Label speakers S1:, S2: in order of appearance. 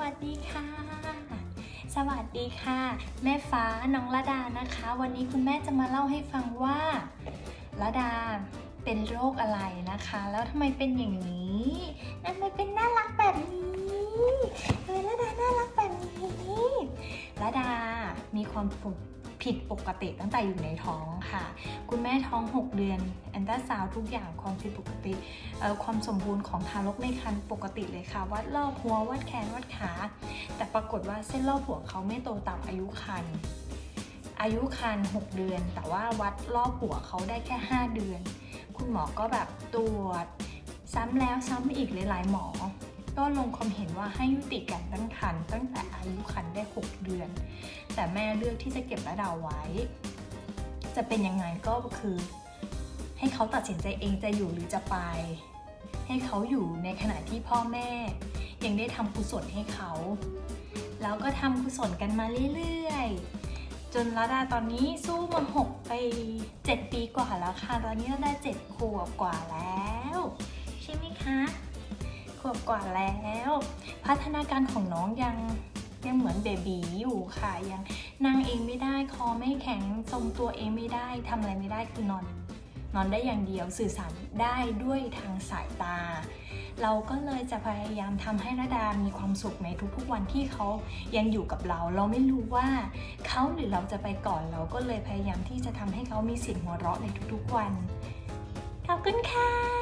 S1: วัสดีค่ะ สวัสดีค่ะ แม่ฟ้าน้องระดานะคะ วันนี้คุณแม่จะมาเล่าให้ฟังว่าระดาเป็นโรคอะไรนะคะ แล้วทำไมเป็นอย่างนี้ทำไมเป็นน่ารักแบบนี้ทำไมระดาน่ารักแบบนี้ระดามีความ ผิดปกติตั้งแต่อยู่ในท้องค่ะ คุณแม่ท้อง 6 เดือนแอนตราซาวทุกอย่างความผิดปกติ ความสมบูรณ์ของทารกในครรภ์ปกติเลยค่ะ วัดรอบหัววัดแขนวัดขา แต่ปรากฏว่าเส้นรอบหัวเขาไม่โตตามอายุครรภ์อายุครรภ์6เดือน แต่ว่าวัดรอบหัวเขาได้แค่ 5 เดือน คุณหมอก็แบบตรวจ ซ้ำแล้วซ้ำอีกหลายๆหมอ ก็ลงความเห็นว่าให้ยุติการตั้งครรภ์ตั้งแต่อายุครรภ์ได้ 6 เดือน แต่แม่เลือกที่จะเก็บระดาไว้ จะเป็นยังไงก็คือ ให้เขาตัดสินใจเองจะอยู่หรือจะไป ให้เขาอยู่ในขณะที่พ่อแม่ ยังได้ทำกุศลให้เขา แล้วก็ทำกุศลกันมาเรื่อยๆ จนระดาตอนนี้สู้มาหกไปเจ็ดปีกว่าแล้วค่ะ ตอนนี้ระดาเจ็ดขวบกว่าแล้ว ใช่ไหมคะ วบกว่าแล้ว พัฒนาการของน้องยังยังเหมือนเบบีอยู่ค่ะยังนั่งเองไม่ได้คอไม่แข็งทรงตัวเองไม่ได้ทำอะไรไม่ได้คือนอนนอนได้อย่างเดียวสื่อสารได้ด้วยทางสายตา เราก็เลยจะพยายามทำให้ระดามีความสุขในทุกๆวันที่เขายังอยู่กับเรา เราไม่รู้ว่าเขาหรือเราจะไปก่อนเราก็เลยพยายามที่จะทำให้เขามีเสียงหัวเราะในทุกๆวันขอบคุณค่ะ